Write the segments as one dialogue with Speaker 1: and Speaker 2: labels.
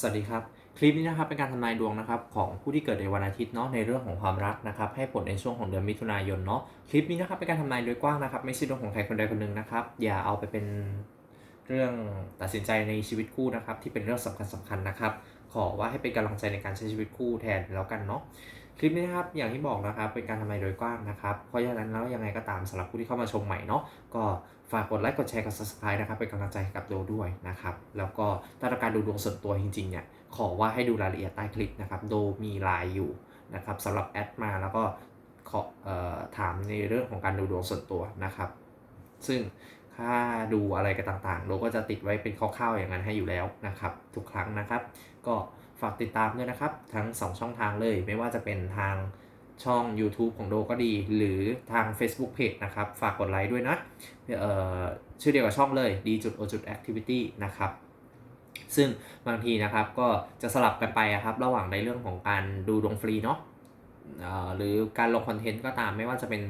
Speaker 1: สวัสดีครับ คลิปนี้นะครับเป็นการทำนายดวงนะครับของผู้ที่เกิดในวันอาทิตย์เนาะในเรื่องของความรักนะครับให้ผลในช่วงของเดือนมิถุนายนเนาะคลิปนี้นะครับเป็นการทำนายโดยกว้างนะครับไม่ใช่ดวงของใครคนใดคนหนึ่งนะครับอย่าเอาไปเป็นเรื่องตัดสินใจในชีวิตคู่นะครับที่เป็นเรื่องสำคัญสำคัญนะครับขอว่าให้เป็นกำลังใจในการใช้ชีวิตคู่แทนแล้วกันเนาะ คลิปนี้นะครับอย่างที่บอกนะครับเป็นการทำนายโดยกว้างนะครับ เพราะฉะนั้นแล้วยังไงก็ตามสำหรับผู้ที่เข้ามาชมใหม่เนาะก็ฝากกดไลค์กดแชร์กด subscribe นะครับเป็นกำลังใจให้กับโดด้วยนะครับแล้วก็ถ้าต้องการดูดวงส่วนตัวจริงๆเนี่ยขอว่าให้ดูรายละเอียดใต้คลิปนะครับโดมีไลน์อยู่นะครับสำหรับแอดมาแล้วก็ขอออถามในเรื่องของการดูดวงส่วนตัวนะครับ ซึ่ง ถ้าดูอะไรกันต่างๆโดก็จะติดไว้เป็นคร่าวๆอย่างนั้นให้อยู่แล้วนะครับ ทุกครั้งนะครับ ก็ฝากติดตามด้วยนะครับ ทั้ง 2 ช่องทางเลย ไม่ว่าจะเป็นทางช่อง YouTube ของโดก็ดี หรือทาง Facebook Page นะครับ ฝากกดไลค์ด้วยนะเอ่อชื่อเดียวกับช่องเลย d จุด o จุด activity นะครับซึ่งบางทีนะครับก็จะสลับกันไปอะครับระหว่างในเรื่องของการดูดวงฟรีเนาะเอ่อหรือการลงคอนเทนต์ก็ตามไม่ว่าจะเป็น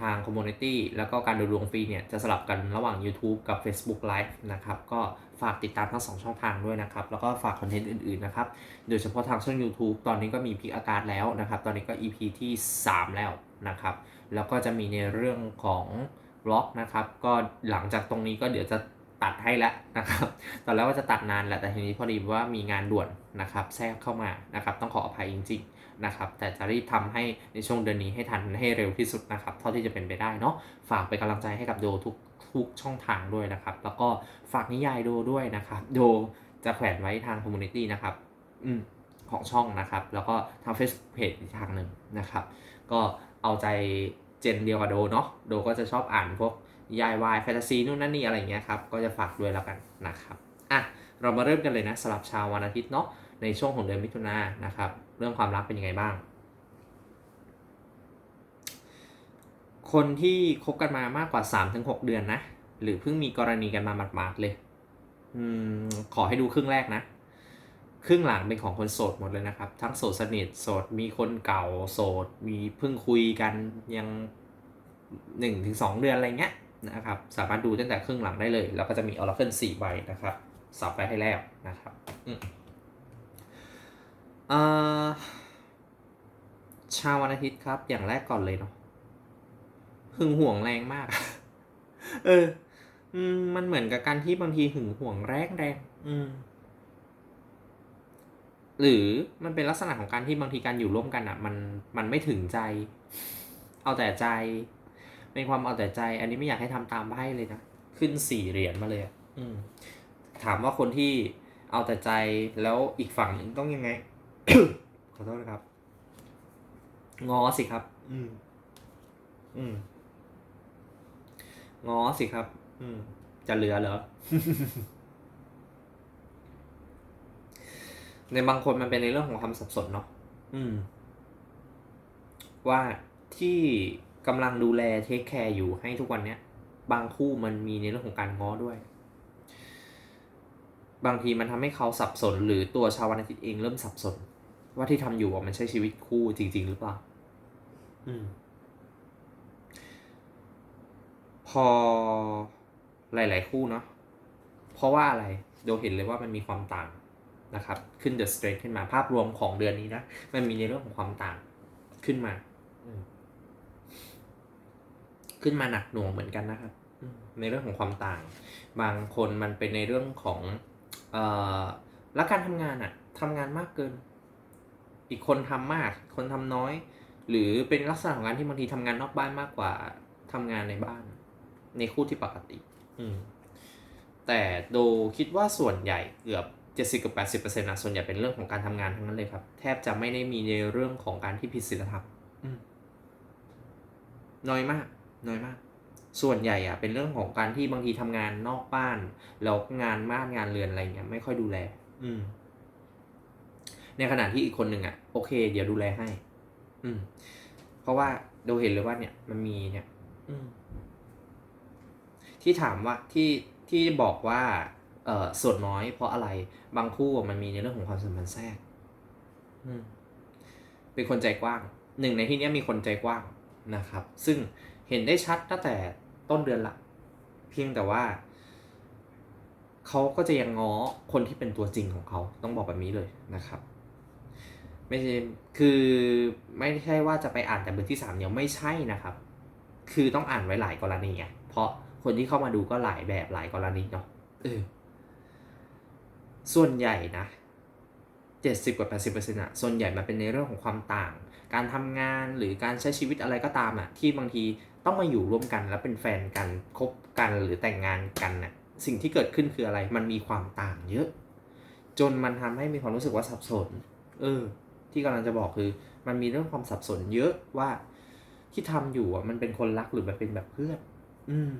Speaker 1: ทางคอมมูนิตี้แล้วก็การดูดวงฟรีเนี่ย จะสลับกันระหว่าง YouTube กับ Facebook Live นะครับ ก็ฝากติดตามทั้งสองช่องทางด้วยนะครับ แล้วก็ฝากคอนเทนต์อื่น ๆ นะครับ โดยเฉพาะทางช่อง YouTube ตอนนี้ก็มีพิกอาการแล้วนะครับ ตอนนี้ก็ EP ที่ 3 แล้วนะครับ แล้วก็จะมีในเรื่องของบล็อกนะครับ ก็หลังจากตรงนี้ก็เดี๋ยวจะ ตัดให้แล้วนะครับตอนแรกว่าจะตัดนานแหละแต่ทีนี้พอดีว่ามีงานด่วนนะครับ แทรกเข้ามานะครับ ต้องขออภัยจริงๆนะครับ แต่จะรีบทำให้ในช่วงเดือนนี้ให้ทันให้เร็วที่สุดนะครับ เท่าที่จะเป็นไปได้เนาะฝากเป็นกำลังใจให้กับโดทุกทุกช่องทางด้วยนะครับ แล้วก็ฝากนิยายโดด้วยนะครับ โดจะแขวนไว้ทางคอมมูนิตี้นะครับ อืมของช่องนะครับ แล้วก็ทาง Facebook Page อีกทางหนึ่งนะครับ ก็เอาใจเจนเดียวกับโดเนาะโดก็จะชอบอ่านพวก นิยายวายแฟนตาซีนู่นนั่นนี่อะไรอย่างเงี้ยครับก็จะฝากด้วยแล้วกันนะครับอะเรามาเริ่มกันเลยนะสำหรับชาววันอาทิตย์เนาะในช่วงของเดือนมิถุนายนนะครับ เรื่องความรักเป็นยังไงบ้าง คนที่คบกันมามากกว่า 3-6 เดือนนะ หรือเพิ่งมีกรณีกันมาหมาดๆเลยอืมขอให้ดูครึ่งแรกนะ ครึ่งหลังเป็นของคนโสดหมดเลยนะครับ ทั้งโสดสนิทโสดมีคนเก่าโสดมีเพิ่งคุยกันยังหนึ่งถึงสองเดือนอะไรเงี้ย นะครับ สามารถดูตั้งแต่ครึ่งหลังได้เลย แล้วก็จะมีออร์เคิลสี่ใบนะครับ สับไปให้แล้วนะครับอืมอ่าชาววันอาทิตย์ครับ อย่างแรกก่อนเลยเนาะหึงห่วงแรงมาก เอออืมมันเหมือนกับการที่บางทีหึงห่วงแรงแรงอืม หรือมันเป็นลักษณะของการที่บางทีการอยู่ร่วมกันอะ มันมันไม่ถึงใจ เอาแต่ใจ เป็นความเอาแต่ใจ อันนี้ไม่อยากให้ทำตามไพ่เลยนะขึ้นสี่เหรียญมาเลยอะอืมถามว่าคนที่เอาแต่ใจแล้วอีกฝั่งหนึ่งต้องยังไง ขอโทษนะครับ งอสิครับ อืม อืมงอสิครับ อืม จะเหลือเหรอ ในบางคนมันเป็นในเรื่องของความสับสนเนาะอืม ว่าที่ กำลังดูแลเทคแคร์อยู่ให้ทุกวันเนี้ย บางคู่มันมีในเรื่องของการง้อด้วย บางทีมันทำให้เขาสับสน หรือตัวชาววันอาทิตย์เองเริ่มสับสน ว่าที่ทำอยู่อะมันใช่ชีวิตคู่จริง ๆ หรือเปล่า อืม พอหลาย ๆ คู่เนาะเพราะว่าอะไรโดเห็นเลยว่ามันมีความต่างนะครับขึ้นเดอะสเตรทขึ้นมาภาพรวมของเดือนนี้นะ มันมีในเรื่องของความต่างขึ้นมาอืม ขึ้นมาหนักหน่วงเหมือนกันนะครับ ในเรื่องของความต่าง บางคนมันเป็นในเรื่องของเอ่อและการทำงานอะทำงานมากเกิน อีกคนทำมาก คนทำน้อย หรือเป็นลักษณะของการที่บางทีทำงานนอกบ้านมากกว่าทำงานในบ้าน ในคู่ที่ปกติ อืมแต่โดคิดว่าส่วนใหญ่เกือบ70กับ80%อนะส่วนใหญ่เป็นเรื่องของการทำงานทั้งนั้นเลยครับ แทบจะไม่ได้มีในเรื่องของการที่ผิดศีลธรรมน้อยมาก น้อยมาก ส่วนใหญ่อะเป็นเรื่องของการที่บางทีทำงานนอกบ้านแล้วงานบ้านงานเรือนอะไรเงี้ยไม่ค่อยดูแล อืม ในขณะที่อีกคนหนึ่งอะโอเค เดี๋ยวดูแลให้ อืม เพราะว่าโดเห็นเลยว่าเนี่ย มันมีเนี่ย อืม ที่ถามว่าที่ที่บอกว่า เอ่อส่วนน้อยเพราะอะไร บางคู่อะมันมีในเรื่องของความสัมพันธ์แทรก อืม เป็นคนใจกว้างหนึ่งในที่เนี้ยมีคนใจกว้างนะครับ ซึ่ง เห็นได้ชัดตั้งแต่ต้นเดือนละ เพียงแต่ว่า เขาก็จะยังง้อคนที่เป็นตัวจริงของเขาต้องบอกแบบนี้เลยนะครับ ไม่ใช่คือไม่ใช่ว่าจะไปอ่านแต่เบทที่สามเดียไม่ใช่นะครับ คือต้องอ่านไว้หลายกรณีไงเพราะคนที่เข้ามาดูก็หลายแบบหลายกรณีเนาะเออส่วนใหญ่นะเจ็ดสิบกว่าแปดสิบเปอร์เซ็นต์อะส่วนใหญ่มันเป็นในเรื่องของความต่าง การทำงานหรือการใช้ชีวิตอะไรก็ตามอะที่บางที ต้องมาอยู่ร่วมกันแล้วเป็นแฟนกันคบกันหรือแต่งงานกันน่ะสิ่งที่เกิดขึ้นคืออะไร มันมีความต่างเยอะ จนมันทำให้มีความรู้สึกว่าสับสน เออ ที่กำลังจะบอกคือ มันมีเรื่องความสับสนเยอะว่าที่ทำอยู่อะมันเป็นคนรักหรือมันเป็นแบบเพื่อน อืม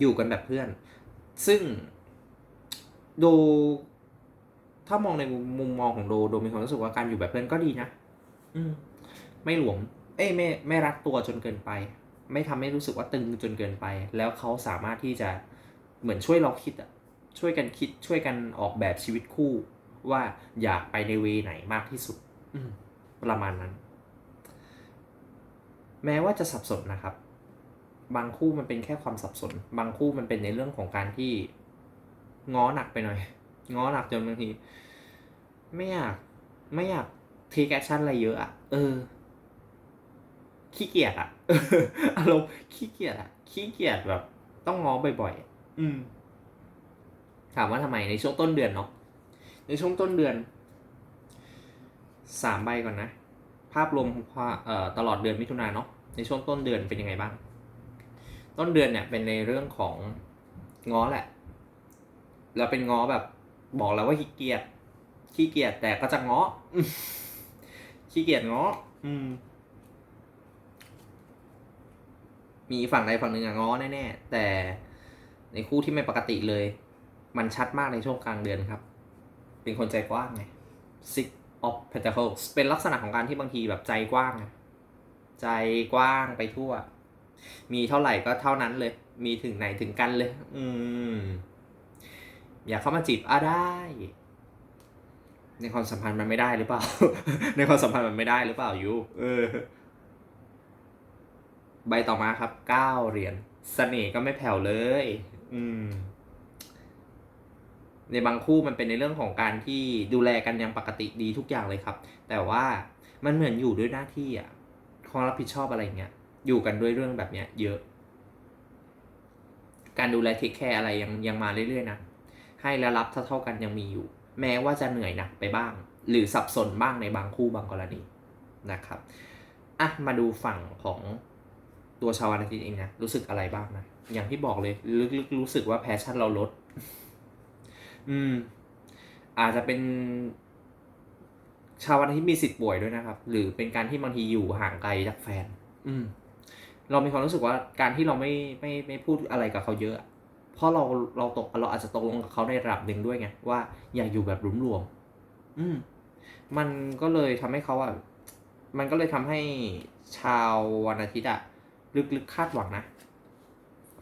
Speaker 1: อยู่กันแบบเพื่อน ซึ่งโดถ้ามองในมุมมองของโดโดมีความรู้สึกว่าการอยู่แบบเพื่อนก็ดีนะอืม ไม่หลวม เอ้ยไม่ไม่รัดตัวจนเกินไป ไม่ทำให้รู้สึกว่าตึงจนเกินไป แล้วเขาสามารถที่จะเหมือนช่วยเราคิดอะช่วยกันคิดช่วยกันออกแบบชีวิตคู่ว่าอยากไปในเวไหนมากที่สุดอืมประมาณนั้น แม้ว่าจะสับสนนะครับ บางคู่มันเป็นแค่ความสับสน บางคู่มันเป็นในเรื่องของการที่ง้อหนักไปหน่อย ง้อหนักจนบางที ไม่อยากไม่อยากเทคแอคชั่นอะไรเยอะอะเออ ขี้เกียจอะเอออารมณ์ขี้เกียจอะขี้เกียจแบบ ต้องง้อบ่อยๆอะอืม ถามว่าทำไมในช่วงต้นเดือนเนาะในช่วงต้นเดือนสามใบก่อนนะ ภาพรวมของความเอ่อตลอดเดือนมิถุนายนเนาะในช่วงต้นเดือนเป็นยังไงบ้าง ต้นเดือนเนี่ยเป็นในเรื่องของง้อแหละ แล้วเป็นง้อแบบ บอกแล้วว่าขี้เกียจขี้เกียจแต่ก็จะง้ออืมขี้เกียจง้ออืม มีฝั่งใดฝั่งหนึ่งอะง้อแน่ๆ แต่ในคู่ที่ไม่ปกติเลย มันชัดมากในช่วงกลางเดือนครับ เป็นคนใจกว้างไง Six of Pentacles เป็นลักษณะของการที่บางทีแบบใจกว้างใจกว้างไปทั่ว มีเท่าไหร่ก็เท่านั้นเลย มีถึงไหนถึงกันเลย อืม อยากเข้ามาจีบอะได้ ในความสัมพันธ์มันไม่ได้หรือเปล่า ในความสัมพันธ์มันไม่ได้หรือเปล่ายูเออ ใบต่อมาครับเก้าเหรียญเสน่ห์ก็ไม่แผ่วเลย อืม ในบางคู่มันเป็นในเรื่องของการที่ดูแลกันอย่างปกติดีทุกอย่างเลยครับ แต่ว่ามันเหมือนอยู่ด้วยหน้าที่อะความรับผิดชอบอะไรเงี้ย อยู่กันด้วยเรื่องแบบเนี้ย เยอะ การดูแลเทคแคร์อะไรยังยังมาเรื่อยๆนะ ให้และรับเท่าๆกันยังมีอยู่ แม้ว่าจะเหนื่อยหนักไปบ้าง หรือสับสนบ้างในบางคู่บางกรณีนะครับ อะ มาดูฝั่งของ ตัวชาววันอาทิตย์เองนะรู้สึกอะไรบ้างนะอย่างที่บอกเลยลึกๆรู้สึกว่าแพชชั่นเราลด อืม อาจจะเป็น ชาววันอาทิตย์มีสิทธิ์ป่วยด้วยนะครับ หรือเป็นการที่บางทีอยู่ห่างไกลจากแฟน อืม เรามีความรู้สึกว่าการที่เราไม่ไม่ไม่พูดอะไรกับเขาเยอะเพราะเราเราตกเราอาจจะตกลงกับเขาในระดับหนึ่งด้วยไงว่าอยากอยู่แบบรวมรวมๆอืม มันก็เลยทำให้เขาอะมันก็เลยทำให้ชาววันอาทิตย์อะ ลึกๆคาดหวังนะ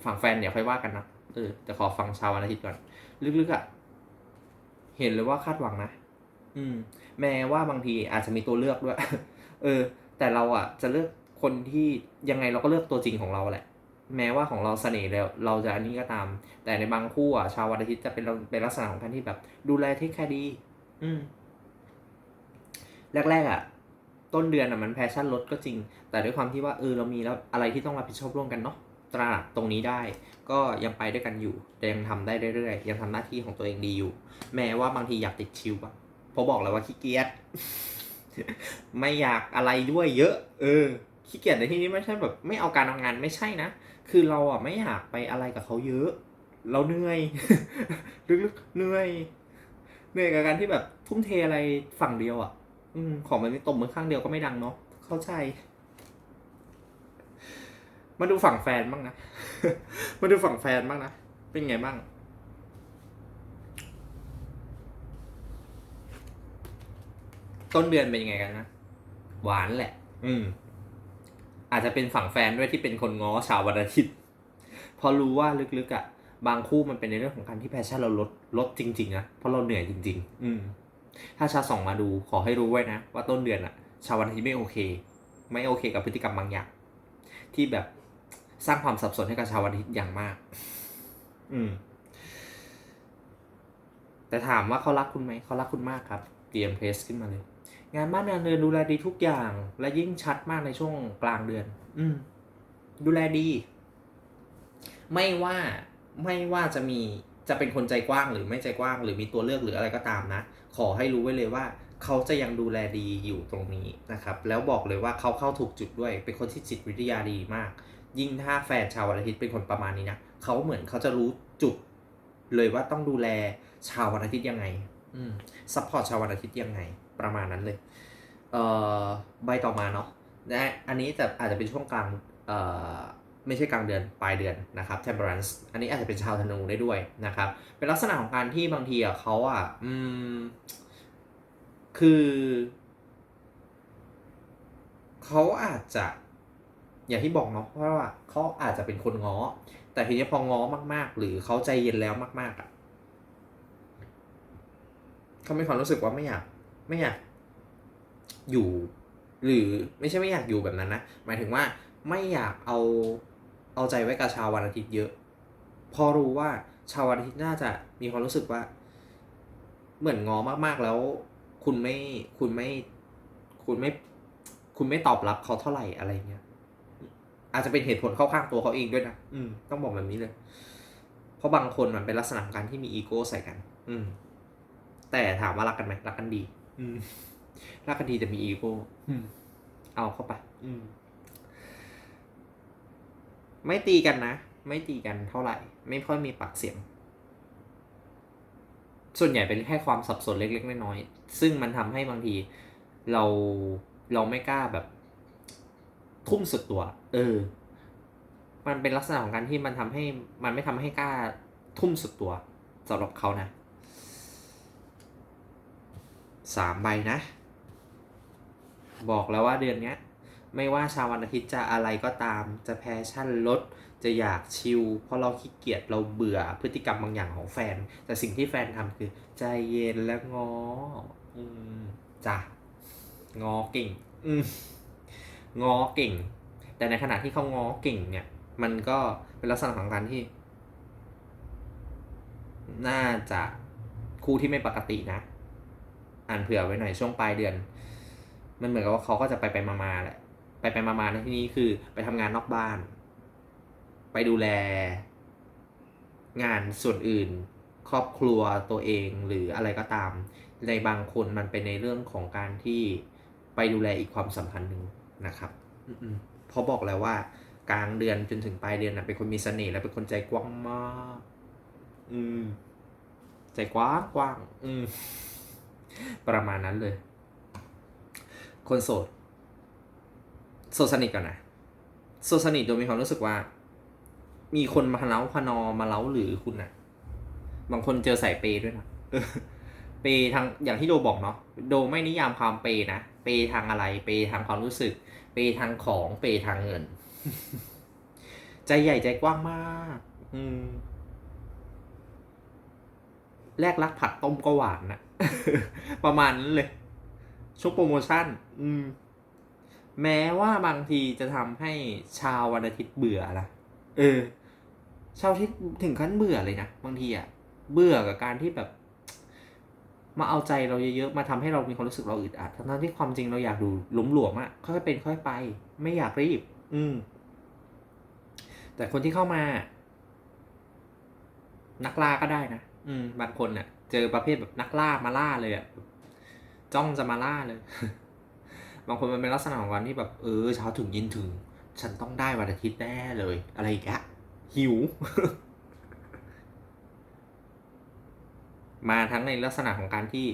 Speaker 1: ฝั่งแฟนเดี๋ยวค่อยว่ากันนะเออแต่ขอฟังชาววันอาทิตย์ก่อน ลึกๆอะเห็นเลยว่าคาดหวังนะ อืม แม้ว่าบางทีอาจจะมีตัวเลือกด้วย เออ แต่เราอะจะเลือกคนที่ยังไงเราก็เลือกตัวจริงของเราแหละ แม้ว่าของเราเสน่ห์แล้ว เราจะอันนี้ก็ตาม แต่ในบางคู่อะชาววันอาทิตย์จะเป็นเป็นลักษณะของท่านที่แบบ ดูแลเทคแคร์ดี อืม แรกๆอะ ต้นเดือนอะมันแพชชั่นลดก็จริง แต่ด้วยความที่ว่าเออเรามีแล้วอะไรที่ต้องรับผิดชอบร่วมกันเนาะตระหนักตรงนี้ได้ ก็ยังไปด้วยกันอยู่แต่ยังทำได้เรื่อยๆยังทำหน้าที่ของตัวเองดีอยู่ แม้ว่าบางทีอยากติดชิวอะเพราะบอกแล้วว่าขี้เกียจไม่อยากอะไรด้วยเยอะ เออขี้เกียจในที่นี้ไม่ใช่แบบ ไม่เอาการทำงานไม่ใช่นะ คือเราอะไม่อยากไปอะไรกับเขาเยอะ เราเหนื่อยลึกๆเหนื่อยเหนื่อยกับการที่แบบทุ่มเทอะไรฝั่งเดียวอะ อืมของมันนี่ตบมือข้างเดียวก็ไม่ดังเนาะเข้าใจ มาดูฝั่งแฟนบ้างนะ มาดูฝั่งแฟนบ้างนะ เป็นไงบ้าง ต้นเดือนเป็นยังไงกันนะ หวานแหละ อืม อาจจะเป็นฝั่งแฟนด้วยที่เป็นคนง้อชาววันอาทิตย์พอรู้ว่าลึกๆอะ่ะ บางคู่มันเป็นในเรื่องของการที่แพชชั่นเราลดลดจริงๆนะเพราะเราเหนื่อยจริง ๆ อืม ถ้าชาวสองมาดูขอให้รู้ไว้นะ ว่าต้นเดือนอะชาววันอาทิตย์ไม่โอเค ไม่โอเคกับพฤติกรรมบางอย่าง ที่แบบสร้างความสับสนให้กับชาววันอาทิตย์อย่างมาก อืม แต่ถามว่าเขารักคุณไหมเขารักคุณมากครับเตรียมเพสขึ้นมาเลย งานบ้านงานเรือนดูแลดีทุกอย่าง และยิ่งชัดมากในช่วงกลางเดือน อืม ดูแลดี ไม่ว่าไม่ว่าจะมีจะเป็นคนใจกว้างหรือไม่ใจกว้าง หรือมีตัวเลือกหรืออะไรก็ตามนะ ขอให้รู้ไว้เลยว่า เขาจะยังดูแลดีอยู่ตรงนี้นะครับ แล้วบอกเลยว่าเขาเข้าถูกจุดด้วย เป็นคนที่จิตวิทยาดีมาก ยิ่งถ้าแฟนชาววันอาทิตย์เป็นคนประมาณนี้นะเขาเหมือนเขาจะรู้จุด เลยว่าต้องดูแลชาววันอาทิตย์ยังไง อืมซัพพอร์ตชาววันอาทิตย์ยังไง ประมาณนั้นเลย เอ่อใบต่อมาเนาะและอันนี้จะอาจจะเป็นช่วงกลางเอ่อ ไม่ใช่กลางเดือนปลายเดือนนะครับ temperance อันนี้อาจจะเป็นชาวธนูได้ด้วยนะครับ เป็นลักษณะของการที่บางทีอะเขาอะอืมคือเขาอาจจะอย่างที่บอกเนาะเพราะว่าเขาอาจจะเป็นคนง้อ แต่ทีนี้พอง้อมาก ๆ หรือเขาใจเย็นแล้วมาก ๆอะเขาไมีความรู้สึกว่าไม่อยากไม่อยากอยู่ หรือไม่ใช่ไม่อยากอยู่แบบนั้นนะ หมายถึงว่าไม่อยากเอา เอาใจไว้กับชาววันอาทิตย์เยอะ พอรู้ว่าชาววันอาทิตย์น่าจะมีความรู้สึกว่า เหมือนงอมากๆแล้ว คุณไม่คุณไม่คุณไม่ คุณไม่ตอบรับเขาเท่าไหร่อะไรเงี้ยอาจจะเป็นเหตุผลเข้าข้างตัวเขาเองด้วยนะอืม ต้องบอกแบบนี้เลย เพราะบางคนมันเป็นลักษณะของการที่มีอีโก้ใส่กัน อืม แต่ถามว่ารักกันไหมรักกันดี อืมรักกันดีแต่มีอีโก้อืม เอาเข้าไป อืม ไม่ตีกันนะ ไม่ตีกันเท่าไหร่ ไม่ค่อยมีปากเสียง ส่วนใหญ่เป็นแค่ความสับสนเล็ก ๆ น้อยๆซึ่งมันทำให้บางทีเราเราไม่กล้าแบบ ทุ่มสุดตัว เออ มันเป็นลักษณะของการที่มันทำให้มันไม่ทำให้กล้าทุ่มสุดตัวสำหรับเขานะสามใบนะ บอกแล้วว่าเดือนเนี้ย ไม่ว่าชาววันอาทิตย์จะอะไรก็ตาม จะแพชชั่นลด จะอยากชิล เพราะเราขี้เกียจเราเบื่อพฤติกรรมบางอย่างของแฟน แต่สิ่งที่แฟนทำคือ ใจเย็นและงออืมจ้ะงอเก่ง อืมงอเก่ง แต่ในขณะที่เขางอเก่ง เนี่ย มันก็เป็นลักษณะของการที่ น่าจะคู่ที่ไม่ปกตินะ อ่านเผื่อไว้หน่อยช่วงปลายเดือน มันเหมือนกับว่าเขาก็จะไปไปมามาๆแหละ ไปไปมามาๆในที่นี้คือไปทำงานนอกบ้าน ไปดูแล งานส่วนอื่น ครอบครัวตัวเองหรืออะไรก็ตาม ในบางคนมันเป็นในเรื่องของการที่ไปดูแลอีกความสัมพันธ์หนึ่งนะครับอืมๆเพราะบอกแล้วว่ากลางเดือนจนถึงปลายเดือนนะเป็นคนมีเสน่ห์และเป็นคนใจกว้างมาก อืม ใจกว้างกว้าง อืม ประมาณนั้นเลย คนโสด โสดสนิทก่อนนะโสดสนิทโดยมีความรู้สึกว่า มีคนมาเล้าพนอมาเล้าหรือคุณนะบางคนเจอใส่เปย์ด้วยนะเปย์ทางอย่างที่โดบอกเนาะโดไม่นิยามความเปย์นะเปย์ทางอะไร เปย์ทางความรู้สึก เปย์ทางของเปย์ทางเงิน ใจใหญ่ใจกว้างมาก อืมแลกรักผัดต้มก็หวานนะประมาณนั้นเลยช่วงโปรโมชั่น อืม แม้ว่าบางทีจะทำให้ชาววันอาทิตย์เบื่อนะเออ ชาวอาทิตย์ถึงขั้นเบื่อเลยนะบางทีอะเบื่อกับการที่แบบ มาเอาใจเราเยอะๆมาทำให้เรามีความรู้สึกเราอึดอัดทั้งๆที่ความจริงเราอยากดูหลุมหลวมๆอะค่อยๆเป็นค่อยไป ไม่อยากรีบ อืม แต่คนที่เข้ามา นักล่าก็ได้นะอืม บางคนน่ะเจอประเภทแบบนักล่ามาล่าเลยอะจ้องจะมาล่าเลย บางคนมันเป็นลักษณะของการที่แบบเออเช้าถึงเย็นถึง ฉันต้องได้วันอาทิตย์แน่เลย อะไรอีกอะหิว มาทั้งในลักษณะของการที่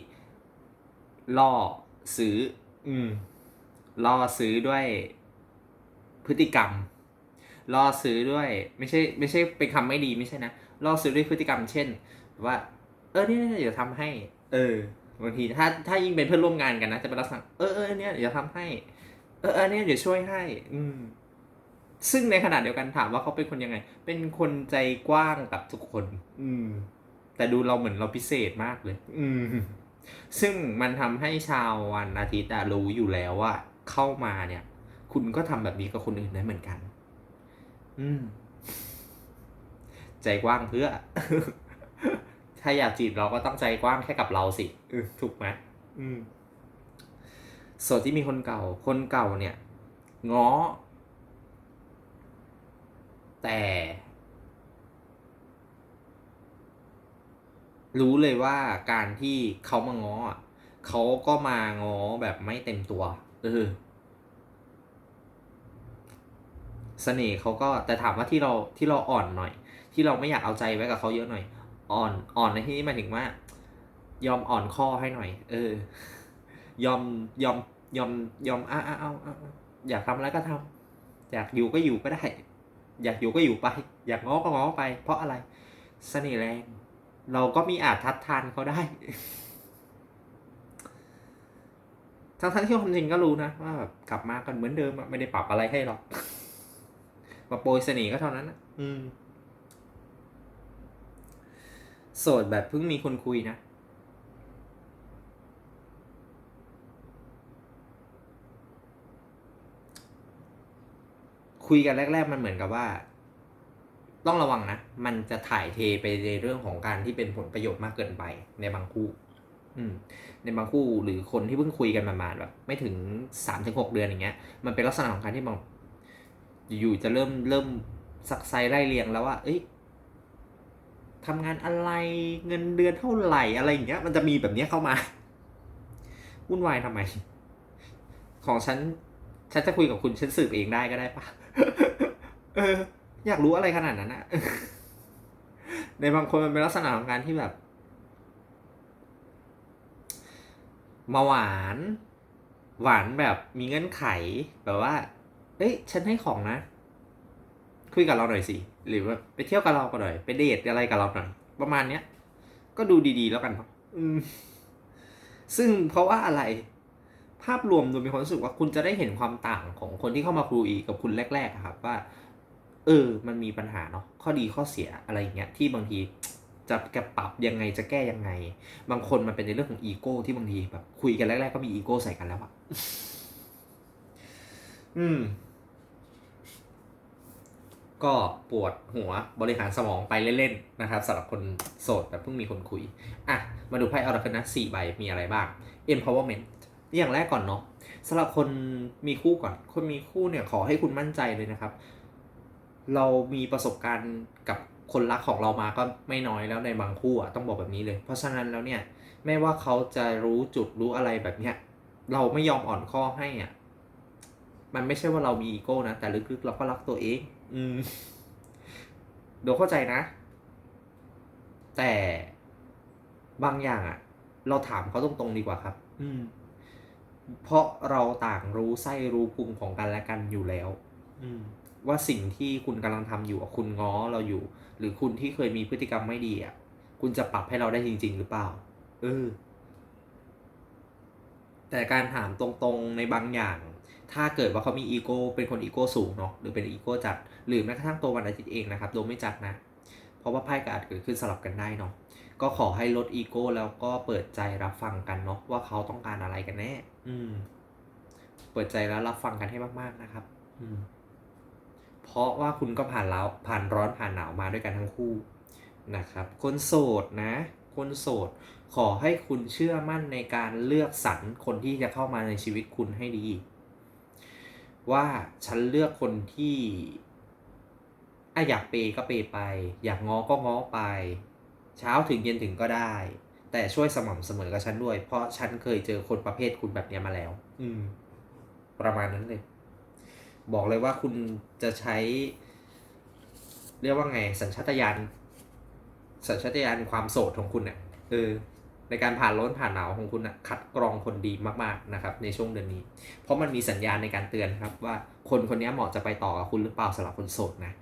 Speaker 1: ล่อซื้อ อืมล่อซื้อด้วยพฤติกรรมล่อซื้อด้วยไม่ใช่ไม่ใช่เป็นคำไม่ดีไม่ใช่นะล่อซื้อด้วยพฤติกรรมเช่น ว่า เออเนี่ยเดี๋ยวทำให้ เออ บางทีถ้าถ้ายิ่งเป็นเพื่อนร่วมงานกันนะจะเป็นลักษณะเออเออเนี่ยเดี๋ยวทำให้ เออเออเนี่ยเดี๋ยวช่วยให้ อืม ซึ่งในขณะเดียวกันถามว่าเขาเป็นคนยังไง เป็นคนใจกว้างกับทุกคน อืม แต่ดูเราเหมือนเราพิเศษมากเลย อืม ซึ่งมันทำให้ชาววันอาทิตย์อะรู้อยู่แล้วว่าเข้ามาเนี่ย คุณก็ทำแบบนี้กับคนอื่นได้เหมือนกัน อืม ใจกว้างเพื่อใจ ถ้าอยากจีบเราก็ต้องใจกว้างแค่กับเราสิเออถูกไหมอืม ส่วนที่มีคนเก่า คนเก่าเนี่ย ง้อ แต่ รู้เลยว่าการที่เขามาง้ออะเขาก็มาง้อแบบไม่เต็มตัวเออเสน่ห์เขาก็แต่ถามว่าที่เราที่เราอ่อนหน่อย ที่เราไม่อยากเอาใจไว้กับเขาเยอะหน่อย อ่อนอ่อนในที่นี้หมายถึงว่า ยอมอ่อนข้อให้หน่อย เออ ยอมยอมยอมยอมอะอะเอาเอาเอาอยากทำอะไรก็ทำอยากอยู่ก็อยู่ก็ได้ อยากอยู่ก็อยู่ไป อยากง้อก็ง้อไป เพราะอะไรเสน่ห์แรง เราก็มีอาจทัดทานเขาได้ ทั้งทั้งที่ความจริงก็รู้นะว่าแบบกลับมากันเหมือนเดิมไม่ได้ปรับอะไรให้หรอกมาโปรยเสน่ห์ก็เท่านั้นนะอืม โสดแบบเพิ่งมีคนคุยนะ คุยกันแรก ๆ มันเหมือนกับว่า ต้องระวังนะ มันจะถ่ายเทไปในเรื่องของการที่เป็นผลประโยชน์มากเกินไปในบางคู่ อืม ในบางคู่หรือคนที่เพิ่งคุยกันประมาณแบบไม่ถึงสามถึงหกเดือนอย่างเงี้ย มันเป็นลักษณะของการที่บางอยู่จะเริ่มเริ่มสักไซไล่เรียงแล้วว่า เอ้ย ทำงานอะไรเงินเดือนเท่าไหร่อะไรอย่างเงี้ย มันจะมีแบบเนี้ยเข้ามาวุ่นวายทำไม ของฉัน ฉันจะคุยกับคุณฉันสืบเองได้ก็ได้ปะเออ อยากรู้อะไรขนาดนั้นอะในบางคนมันเป็นลักษณะของการที่แบบมาหวาน หวานแบบมีเงื่อนไขแบบว่า เอ้ย ฉันให้ของนะ คุยกับเราหน่อยสิ หรือว่าไปเที่ยวกับเราก็หน่อย ไปเดทอะไรกับเราหน่อย ประมาณเนี้ย ก็ดูดีๆแล้วกันเนาะอืมซึ่งเพราะว่าอะไร ภาพรวมโดยมีความรู้สึกว่าคุณจะได้เห็นความต่างของคนที่เข้ามาคุยกับคุณแรกๆอะครับ ว่า เออ มันมีปัญหาเนาะข้อดีข้อเสียอะไรอย่างเงี้ย ที่บางทีจะแกปรับยังไงจะแก้ยังไง บางคนมันเป็นในเรื่องของอีโก้ที่บางทีแบบคุยกันแรก ๆ ก็มีอีโก้ใส่กันแล้วอะอืม ก็ปวดหัวบริหารสมองไปเล่นๆนะครับสำหรับคนโสดแบบเพิ่งมีคนคุย อะ มาดูไพ่ออร์คนะสี่ใบมีอะไรบ้าง empowerment อย่างแรกก่อนเนาะสำหรับคนมีคู่ก่อน คนมีคู่เนี่ยขอให้คุณมั่นใจเลยนะครับ เรามีประสบการณ์กับคนรักของเรามาก็ไม่น้อยแล้วในบางคู่อะต้องบอกแบบนี้เลย เพราะฉะนั้นแล้วเนี่ยไม่ว่าเขาจะรู้จุดรู้อะไรแบบเนี้ยเราไม่ยอมอ่อนข้อให้อะมันไม่ใช่ว่าเรามีอีโก้นะแต่ลึกๆเราก็รักตัวเอง อืมเดี๋ยวเข้าใจนะ แต่บางอย่างอะ เราถามเขาตรงๆดีกว่าครับ อืม เพราะเราต่างรู้ไส้รู้พุงของกันและกันอยู่แล้ว อืม ว่าสิ่งที่คุณกำลังทำอยู่อะคุณง้อเราอยู่ หรือคุณที่เคยมีพฤติกรรมไม่ดีอะ คุณจะปรับให้เราได้จริง ๆ หรือเปล่า เออแต่การถามตรงๆในบางอย่าง ถ้าเกิดว่าเขามีอีโก้เป็นคนอีโก้สูงเนาะหรือเป็นอีโก้จัด หรือแม้กระทั่งตัววันอาทิตย์เองนะครับโดยไม่จัดนะ เพราะว่าไพ่ก็อาจเกิดขึ้นสลับกันได้เนาะก็ขอให้ลดอีโก้แล้วก็เปิดใจรับฟังกันเนาะว่าเขาต้องการอะไรกันแน่ อืม เปิดใจแล้วรับฟังกันให้มาก ๆนะครับ อืม เพราะว่าคุณก็ผ่านแล้วผ่านร้อนผ่านหนาวมาด้วยกันทั้งคู่นะครับ คนโสดนะ คนโสด ขอให้คุณเชื่อมั่นในการเลือกสรรคนที่จะเข้ามาในชีวิตคุณให้ดี ว่าฉันเลือกคนที่อะอยากเปย์ก็เปย์ไป อยากง้อก็ง้อไป เช้าถึงเย็นถึงก็ได้ แต่ช่วยสม่ำเสมอกับฉันด้วย เพราะฉันเคยเจอคนประเภทคุณแบบเนี้ยมาแล้ว อืม ประมาณนั้นเลย บอกเลยว่าคุณจะใช้ เรียกว่าไง สัญชาตญาณสัญชาตญาณความโสดของคุณเนี่ยเออ ในการผ่านร้อนผ่านหนาวของคุณนะคัดกรองคนดีมากๆนะครับในช่วงเดือนนี้ เพราะมันมีสัญญาณในการเตือนครับว่าคนคนนี้เหมาะจะไปต่อกับคุณหรือเปล่าสำหรับคนโสดนะ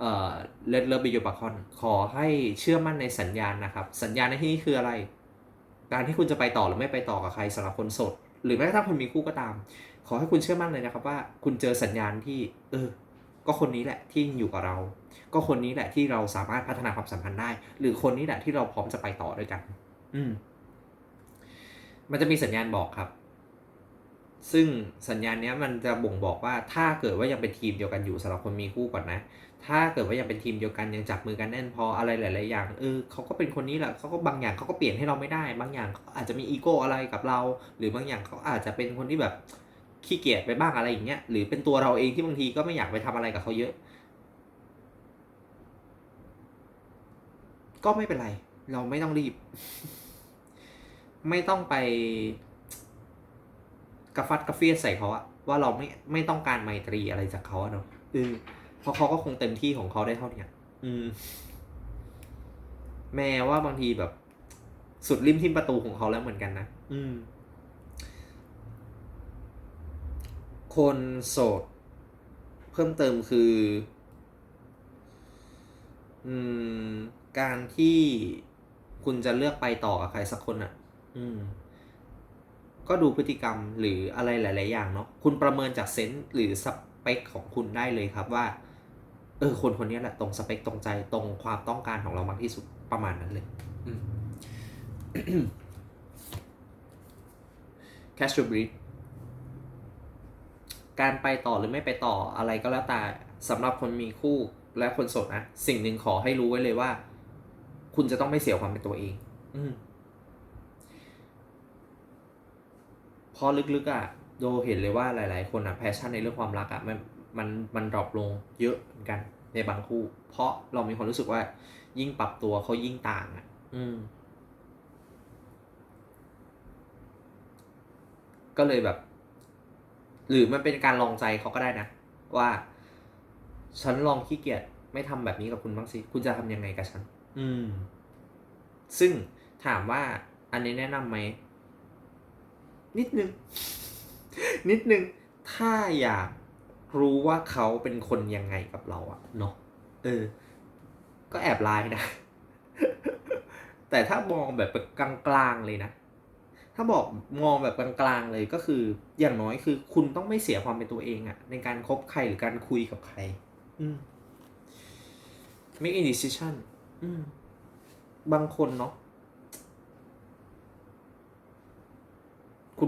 Speaker 1: เอ่อเลดเลบิโยบาคอนขอให้เชื่อมั่นในสัญญาณนะครับ สัญญาณในที่นี้คืออะไร การที่คุณจะไปต่อหรือไม่ไปต่อกับใครสำหรับคนโสดหรือแม้กระทั่งคุณมีคู่ก็ตาม ขอให้คุณเชื่อมั่นเลยนะครับว่าคุณเจอสัญญาณที่ เออ ก็คนนี้แหละที่อยู่กับเรา ก็คนนี้แหละที่เราสามารถพัฒนาความสัมพันธ์ได้ หรือคนนี้แหละที่เราพร้อมจะไปต่อด้วยกัน อืม มันจะมีสัญญาณบอกครับ ซึ่งสัญญาณเนี้ยมันจะบ่งบอกว่าถ้าเกิดว่ายังเป็นทีมเดียวกันอยู่สำหรับคนมีคู่ก่อนนะ ถ้าเกิดว่ายังเป็นทีมเดียวกันยังจับมือกันแน่นพออะไรหลาย ๆ อย่างเออเขาก็เป็นคนนี้แหละเขาก็บางอย่างเขาก็เปลี่ยนให้เราไม่ได้ บางอย่างเขาอาจจะมีอีโก้อะไรกับเรา หรือบางอย่างเขาอาจจะเป็นคนที่แบบขี้เกียจไปบ้างอะไรอย่างเงี้ยหรือเป็นตัวเราเองที่บางทีก็ไม่อยากไปทำอะไรกับเขาเยอะ ก็ไม่เป็นไร เราไม่ต้องรีบ ไม่ต้องไปกระฟัดกระเฟียดใส่เขาอะว่าเราไม่ไม่ต้องการไมตรีอะไรจากเขาเนาะเออเพราะเขาก็คงเต็มที่ของเขาได้เท่าเนี้ยอืม แม้ว่าบางทีแบบ สุดริมทิมประตูของเขาแล้วเหมือนกันนะอืม คนโสด เพิ่มเติมคือ อืม การที่คุณจะเลือกไปต่อกับใครสักคนอะ อืมก็ดูพฤติกรรมหรืออะไรหลาย ๆ อย่างเนาะคุณประเมินจากเซนส์หรือสเปคของคุณได้เลยครับว่า เออ คนคนนี้แหละตรงสเปคตรงใจตรงความต้องการของเรามากที่สุดประมาณนั้นเลยอืม Catch your breath การไปต่อหรือไม่ไปต่ออะไรก็แล้วแต่สำหรับคนมีคู่และคนโสดนะ สิ่งหนึ่งขอให้รู้ไว้เลยว่า คุณจะต้องไม่เสียความเป็นตัวเอง อืมเพราะลึกๆอะ่ะโดเห็นเลยว่าหลาย ๆ คนอะ่ะแพชชั่นในเรื่องความรักอะ่ะมันมันมันดรอปลงเยอะเหมือนกันในบางคู่ เพราะเรามีความรู้สึกว่า ยิ่งปรับตัวเขายิ่งต่างอะ่ะ อืม ก็เลยแบบ หรือมันเป็นการลองใจเขาก็ได้นะ ว่า ฉันลองขี้เกียจไม่ทำแบบนี้กับคุณบ้างสิ คุณจะทำยังไงกับฉัน อืม ซึ่งถามว่าอันนี้แนะนำไหม นิดนึง นิดนึง ถ้าอยากรู้ว่าเขาเป็นคนยังไงกับเราอะเนาะเออ ก็แอบไลน์นะ แต่ถ้ามองแบบกลางๆเลยนะ ถ้าบอกมองแบบกลางๆเลยก็คือ อย่างน้อยคือ คุณต้องไม่เสียความเป็นตัวเองอะในการคบใครหรือการคุยกับใคร อืม make a decision อืม บางคนเนาะ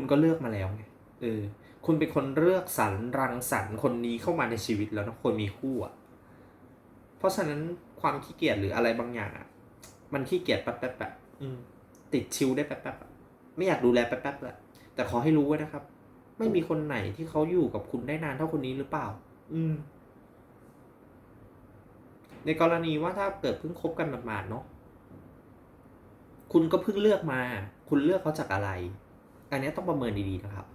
Speaker 1: คุณก็เลือกมาแล้วไงเออ คุณเป็นคนเลือกสรรรังสรรค์คนนี้เข้ามาในชีวิตแล้วนะคนมีคู่อะเพราะฉะนั้นความขี้เกียจหรืออะไรบางอย่างอะมันขี้เกียจแป๊บๆแบบอืมติดชิวได้แป๊บๆอะไม่อยากดูแลแป๊บๆแหละแต่ขอให้รู้ไว้นะครับ ไม่มีคนไหนที่เขาอยู่กับคุณได้นานเท่าคนนี้หรือเปล่า อืม ในกรณีว่าถ้าเกิดเพิ่งคบกันหมาดๆเนาะคุณก็เพิ่งเลือกมา คุณเลือกเขาจากอะไร อันนี้ต้องประเมินดีๆนะครับ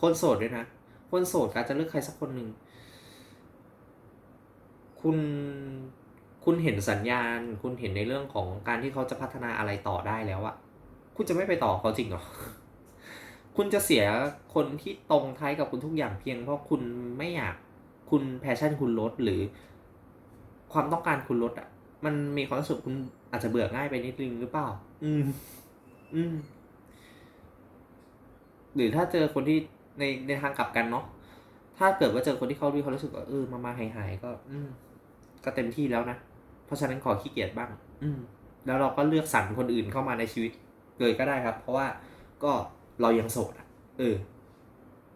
Speaker 1: คนโสดด้วยนะ คนโสดการจะเลือกใครสักคนหนึ่ง คุณ คุณเห็นสัญญาณ คุณเห็นในเรื่องของการที่เขาจะพัฒนาอะไรต่อได้แล้วอะคุณจะไม่ไปต่อเขาจริงหรอ คุณจะเสียคนที่ตรงท้ายกับคุณทุกอย่างเพียง เพราะคุณไม่อยาก คุณแพชชั่นคุณลดหรือ ความต้องการคุณลดอะมันมีความรู้สึกคุณอาจจะเบื่อง่ายไปนิดนึงหรือเปล่า อืม อืม หรือถ้าเจอคนที่ในในทางกลับกันเนาะถ้าเกิดว่าเจอคนที่เขาดีเขารู้สึกว่าเออมามาหายหายก็ อืม ก็เต็มที่แล้วนะ เพราะฉะนั้นขอขี้เกียจบ้าง อืม แล้วเราก็เลือกสรรคนอื่นเข้ามาในชีวิตเลยก็ได้ครับ เพราะว่าก็เรายังโสดอะเออ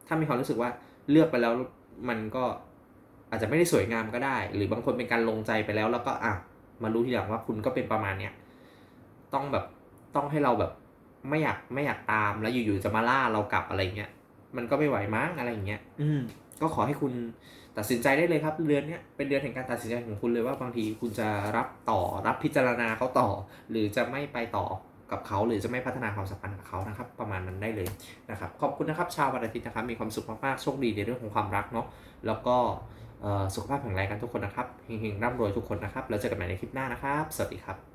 Speaker 1: ถ้ามีความรู้สึกว่าเลือกไปแล้วมันก็อาจจะไม่ได้สวยงามก็ได้ หรือบางคนเป็นการลงใจไปแล้ว แล้วก็อะมารู้ทีหลังว่าคุณก็เป็นประมาณเนี้ยต้องแบบต้องให้เราแบบ ไม่อยากไม่อยากตามแล้วอยู่ๆจะมาล่าเรากลับอะไรเงี้ยมันก็ไม่ไหวมั้งอะไรอย่างเงี้ยอืมก็ขอให้คุณตัดสินใจได้เลยครับ เดือนเนี้ยเป็นเดือนแห่งการตัดสินใจของคุณเลยว่าบางทีคุณจะรับต่อรับพิจารณาเขาต่อ หรือจะไม่ไปต่อกับเขา หรือจะไม่พัฒนาความสัมพันธ์กับเขานะครับ ประมาณนั้นได้เลยนะครับ ขอบคุณนะครับ ชาววันอาทิตย์นะครับ มีความสุขมากๆโชคดีในเรื่องของความรักเนาะแล้วก็เอ่อสุขภาพแข็งแรงกันทุกคนนะครับเฮงๆร่ำรวยทุกคนนะครับแล้วเจอกันใหม่ในคลิปหน้านะครับ สวัสดีครับ